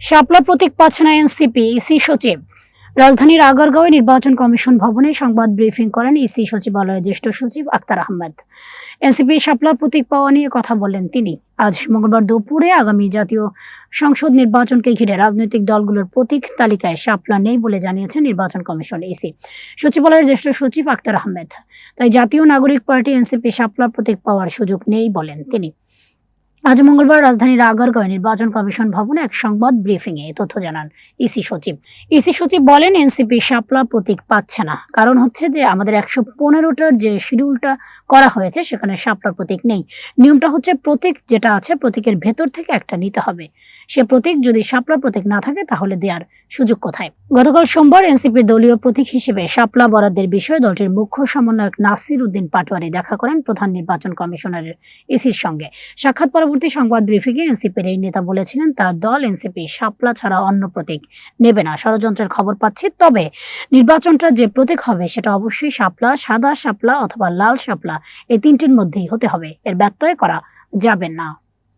শাপলা প্রতীক পাচ্ছে না NCP EC সচিব। রাজধানীর আগারগাঁওয়ে নির্বাচন কমিশন ভবনে সংবাদ ব্রিফিং করেন ইসি সচিবালয়ের জ্যেষ্ঠ সচিব আক্তার আহমেদ। এনসিপির শাপলা প্রতীক পাওয়া নিয়ে কথা বলেন তিনি। আজ মঙ্গলবার দুপুরে আগামী জাতীয় সংসদ নির্বাচনকে ঘিরে রাজনৈতিক দলগুলোর প্রতীক তালিকায় শাপলা নেই বলে জানিয়েছেন নির্বাচন কমিশন ইসি। সচিবালয়ের জ্যেষ্ঠ সচিব আক্তার আহমেদ। তাই জাতীয় নাগরিক পার্টি এনসিপি শাপলা প্রতীক পাওয়ার সুযোগ নেই বলেন তিনি। আজ মঙ্গলবার রাজধানীর আগারগাঁওয়ে নির্বাচন কমিশন ভবনে এক সংবাদ ব্রিফিং এ তথ্য জানান ইসি সচিব। ইসি সচিব বলেন, এনসিপি শাপলা প্রতীক পাচ্ছে না। কারণ হচ্ছে যে, আমাদের একশো পনেরোটার যে শিডিউলটা করা হয়েছে, সেখানে শাপলা প্রতীক নেই। নিয়মটা হচ্ছে প্রতীক যেটা আছে, প্রতীকের ভেতর থেকে একটা নিতে হবে। সে প্রতীক যদি শাপলা প্রতীক না থাকে, তাহলে দেওয়ার সুযোগ কোথায়? গতকাল সোমবার এনসিপির দলীয় প্রতীক হিসেবে শাপলা বরাদ্দের বিষয়ে দলটির মুখ্য সমন্বয়ক নাসির উদ্দিন পাটোয়ারি দেখা করেন প্রধান নির্বাচন কমিশনারের ইসির সঙ্গে। সাক্ষাৎ পরবর্তী সংবাদ ব্রিফিংয়ে এনসিপির এই নেতা বলেছিলেন, তার দল এনসিপি সাপলা ছাড়া অন্য প্রতীক নেবে না। ষড়যন্ত্রের খবর পাচ্ছি। তবে নির্বাচনটা যে প্রতীক হবে, সেটা অবশ্যই সাপলা সাদা সাপলা অথবা লাল সাপলা এই তিনটির মধ্যেই হতে হবে। এর ব্যত্যয় করা যাবে না।